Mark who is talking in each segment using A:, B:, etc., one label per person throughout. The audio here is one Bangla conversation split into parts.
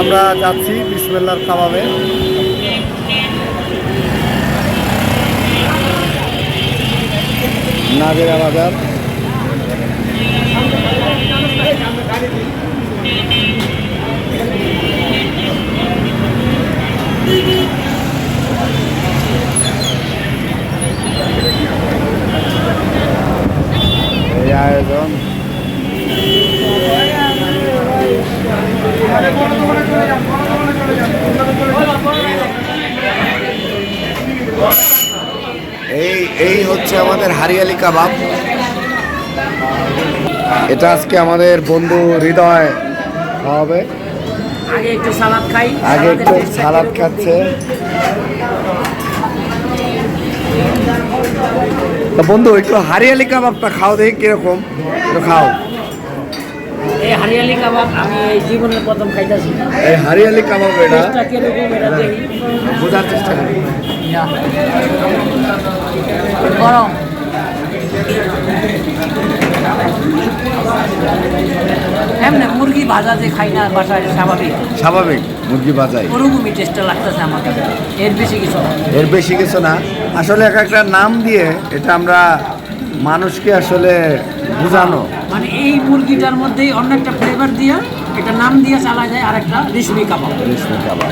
A: আমরা যাচ্ছি বিসমেল্লার কাবাবে। নাগেরা বাজার। এই আয়োজন। এই এই হচ্ছে আমাদের হারিয়ালি কাবাব। এটা আজকে আমাদের বন্ধু হৃদয় খাওয়াবে।
B: আগে একটু সালাদ খাই
A: আগে একটু সালাদ খাচ্ছে। তা বন্ধু একটু হারিয়ালি কাবাবটা খাও দেখি কীরকম। একটু খাও।
B: এই হারিয়ালি কাবাব আমি এই জীবনের প্রথম খাইতেছি।
A: এই হারিয়ালি কাবাব এটা বোঝার চেষ্টা করি।
B: গরম। এমনি মুরগি ভাজা যে খাই না বাসায় স্বাভাবিক।
A: স্বাভাবিক মুরগি বাজাই
B: ওরকমই টেস্টটা লাগতেছে আমার কাছে। এর বেশি কিছু না।
A: এর বেশি কিছু না। আসলে এক একটা নাম দিয়ে এটা আমরা মানুষকে আসলে বোঝানো।
B: মানে এই মুরগিটার মধ্যেই অন্য একটা ফ্লেভার দিয়ে এটা নাম দিয়ে চালা যায় আর একটা রেশমি কাবাব।
A: রেশমি কাবাব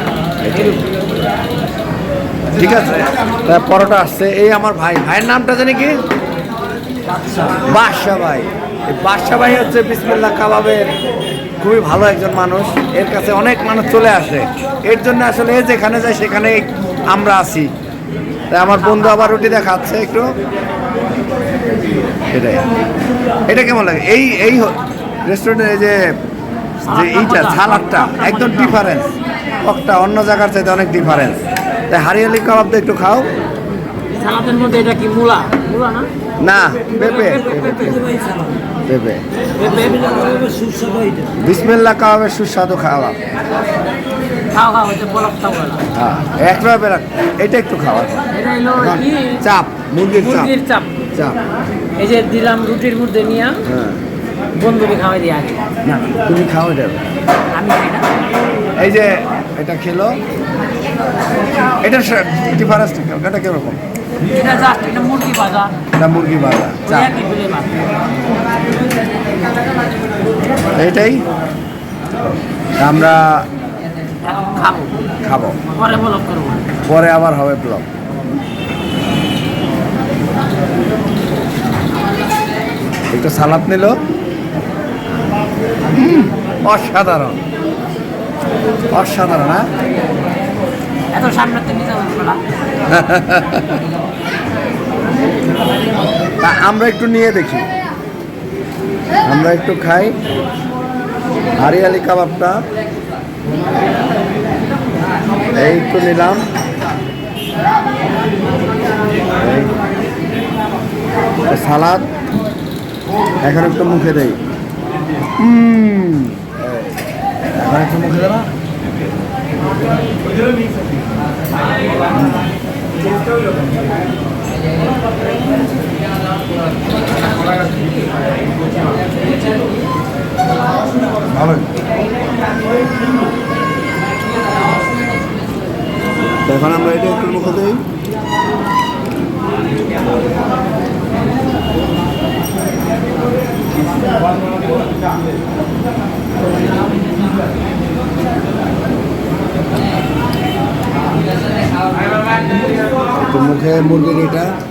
A: ঠিক আছে পরোটা আসছে। এই আমার ভাই, ভাইয়ের নামটা জানি কি? বাদশাহ ভাই। বাদশাহ ভাই হচ্ছে বিসমিল্লাহ কাবাবের খুবই ভালো একজন মানুষ। এর কাছে অনেক মানুষ চলে আসে। এর জন্য আসলে যেখানে যায় সেখানে আমরা আছি। তাই আমার বন্ধু আবার রুটি দেখাচ্ছে একটু। এটাই এটা কেমন লাগে? এই এই রেস্টুরেন্টের এই যে যে এইটা সালাদটা একদম ডিফারেন্স টকটা অন্য জায়গার চাইতে অনেক ডিফারেন্স তাই হারিয়ালি কাবাব একটু খাও।
B: সালাদের মধ্যে এটা কি মূলা? মূলা না?
A: না পেঁপে পেঁপে। বিসমিল্লা কাবাবের সুস্বাদু খাওয়া। হ্যাঁ একটা এটা একটু খাওয়া।
B: কি?
A: চাপ। মুরগির চাপ।
B: চাপ এই যে দিলাম রুটির মধ্যে নিয়ে
A: হ্যাঁ।
B: বন্ধুকে খাওয়াই দিয়ে আগে।
A: না তুমি খাও এটা
B: আমি খাই
A: এই যে এটা খেলো। এটা ডিফারেন্স এটা কীরকম?
B: এটা জাস্ট এটা মুরগি ভাজা।
A: এটা মুরগি ভাজা। এইটাই? আমরা
B: খাব।
A: খাব।
B: পরে করব।
A: পরে আবার হবে ব্লগ একটু সালাদ নিল। অসাধারণ। অসাধারণ হ্যাঁ?
B: এত সামনে তা
A: আমরা একটু নিয়ে দেখি। আমরা একটু খাই। হারিয়ালি কাবাবটা। এই একটু নিলাম। সালাদ। এখন একটু মুখে দেই। উম, এখন একটু মুখে দেবা? ভালো। এখন আমরা এটা একটু মুখে দেই। মুরগির এটা।